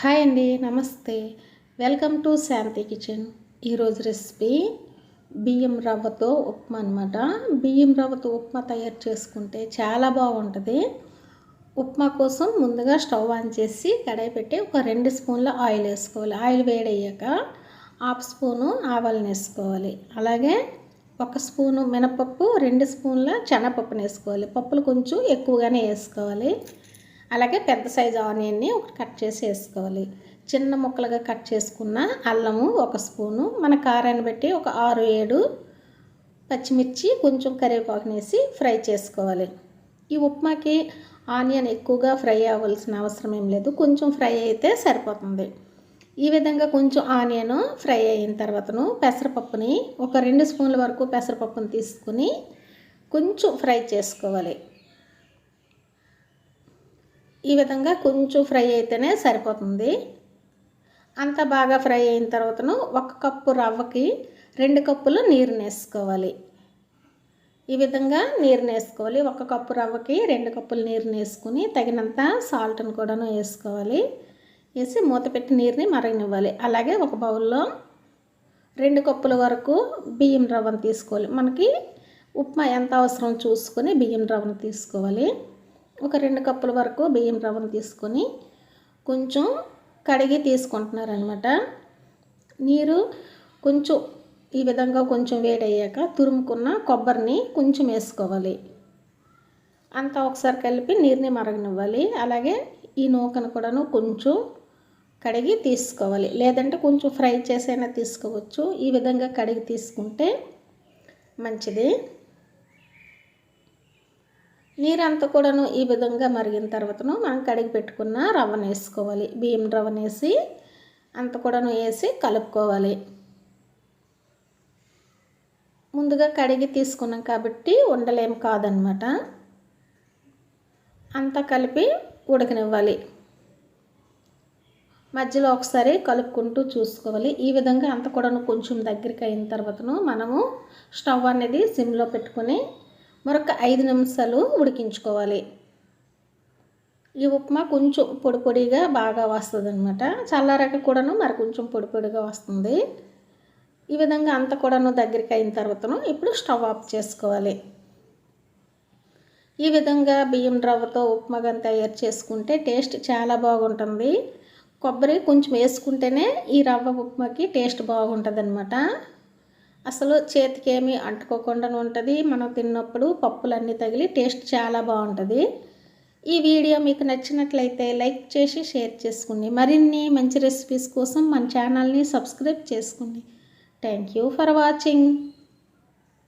Hi అండి నమస్తే. Welcome to Shanti kitchen. ఈరోజు రెసిపీ బియ్యం రవ్వతో ఉప్మా అనమాట బియ్యం రవ్వతో ఉప్మా తయారు చేసుకుంటే చాలా బాగుంటుంది. ఉప్మా కోసం ముందుగా స్టవ్ ఆన్ చేసి కడాయి పెట్టి ఒక రెండు స్పూన్ల ఆయిల్ వేసుకోవాలి. ఆయిల్ వేడయ్యాక హాఫ్ స్పూను ఆవాలను వేసుకోవాలి. అలాగే ఒక స్పూను మినపప్పు రెండు స్పూన్ల శనగపప్పును వేసుకోవాలి. పప్పులు కొంచెం ఎక్కువగానే వేసుకోవాలి. అలాగే పెద్ద సైజు ఆనియన్ని ఒకటి కట్ చేసి వేసుకోవాలి. చిన్న ముక్కలుగా కట్ చేసుకున్న అల్లము ఒక స్పూను మన కారాన్ని బట్టి ఒక ఆరు ఏడు పచ్చిమిర్చి కొంచెం కరివేపాకునేసి ఫ్రై చేసుకోవాలి. ఈ ఉప్మాకి ఆనియన్ ఎక్కువగా ఫ్రై అవ్వాల్సిన అవసరం ఏం లేదు. కొంచెం ఫ్రై అయితే సరిపోతుంది. ఈ విధంగా కొంచెం ఆనియన్ ఫ్రై అయిన తర్వాతను పెసరపప్పుని ఒక రెండు స్పూన్ల వరకు పెసరపప్పుని తీసుకుని కొంచెం ఫ్రై చేసుకోవాలి. ఈ విధంగా కొంచెం ఫ్రై అయితేనే సరిపోతుంది. అంత బాగా ఫ్రై అయిన తర్వాతను ఒక కప్పు రవ్వకి రెండు కప్పులు నీరు వేసుకోవాలి ఈ విధంగా నీరు వేసుకోవాలి ఒక కప్పు రవ్వకి రెండు కప్పులు నీరు వేసుకుని తగినంత సాల్ట్ని కూడాను వేసుకోవాలి. వేసి మూత పెట్టి నీరుని మరగనివ్వాలి. అలాగే ఒక బౌల్లో రెండు కప్పుల వరకు బియ్యం రవ్వను తీసుకోవాలి. మనకి ఉప్మా ఎంత అవసరం చూసుకొని బియ్యం రవ్వను తీసుకోవాలి. ఒక రెండు కప్పుల వరకు బియ్యం రవ్వను తీసుకొని కొంచెం కడిగి తీసుకుంటున్నారనమాట నీరు కొంచెం ఈ విధంగా కొంచెం వేడయ్యాక తురుముకున్న కొబ్బరిని కొంచెం వేసుకోవాలి. అంతా ఒకసారి కలిపి నీరుని మరగనివ్వాలి. అలాగే ఈ నూకను కూడాను కొంచెం కడిగి తీసుకోవాలి. లేదంటే కొంచెం ఫ్రై చేసైనా తీసుకోవచ్చు. ఈ విధంగా కడిగి తీసుకుంటే మంచిది. నీరంతా కూడాను ఈ విధంగా మరిగిన తర్వాతను మనం కడిగి పెట్టుకున్న రవ్వను వేసుకోవాలి. బియ్యం రవ్వను వేసి అంత కూడాను వేసి కలుపుకోవాలి. ముందుగా కడిగి తీసుకున్నాం కాబట్టి ఉండలేం కాదనమాట. అంతా కలిపి ఉడకనివ్వాలి. మధ్యలో ఒకసారి కలుపుకుంటూ చూసుకోవాలి. ఈ విధంగా అంత కూడాను కొంచెం దగ్గరికి అయిన తర్వాతను మనము స్టవ్ అనేది సిమ్లో పెట్టుకొని మరొక ఐదు నిమిషాలు ఉడికించుకోవాలి. ఈ ఉప్మా కొంచెం పొడి పొడిగా బాగా వస్తుంది అనమాట చల్లారాక కూడాను మరి కొంచెం పొడి పొడిగా వస్తుంది. ఈ విధంగా అంత కూడాను దగ్గరికి అయిన తర్వాతను ఇప్పుడు స్టవ్ ఆఫ్ చేసుకోవాలి. ఈ విధంగా బియ్యం రవ్వతో ఉప్మాగా తయారు చేసుకుంటే టేస్ట్ చాలా బాగుంటుంది. కొబ్బరి కొంచెం వేసుకుంటేనే ఈ రవ్వ ఉప్మాకి టేస్ట్ బాగుంటుంది అనమాట అసలు చేతికి అంటుకోకుండా ఉంటుంది. మనం తిన్నప్పుడు పప్పులన్నీ తగిలి టేస్ట్ చాలా బాగుంటుంది. ఈ వీడియో మీకు నచ్చినట్లయితే లైక్ చేసి షేర్ చేసుకోండి మరిన్ని మంచి రెసిపీస్ కోసం మన ఛానల్ని సబ్స్క్రైబ్ చేసుకోండి థ్యాంక్ యూ ఫర్ వాచింగ్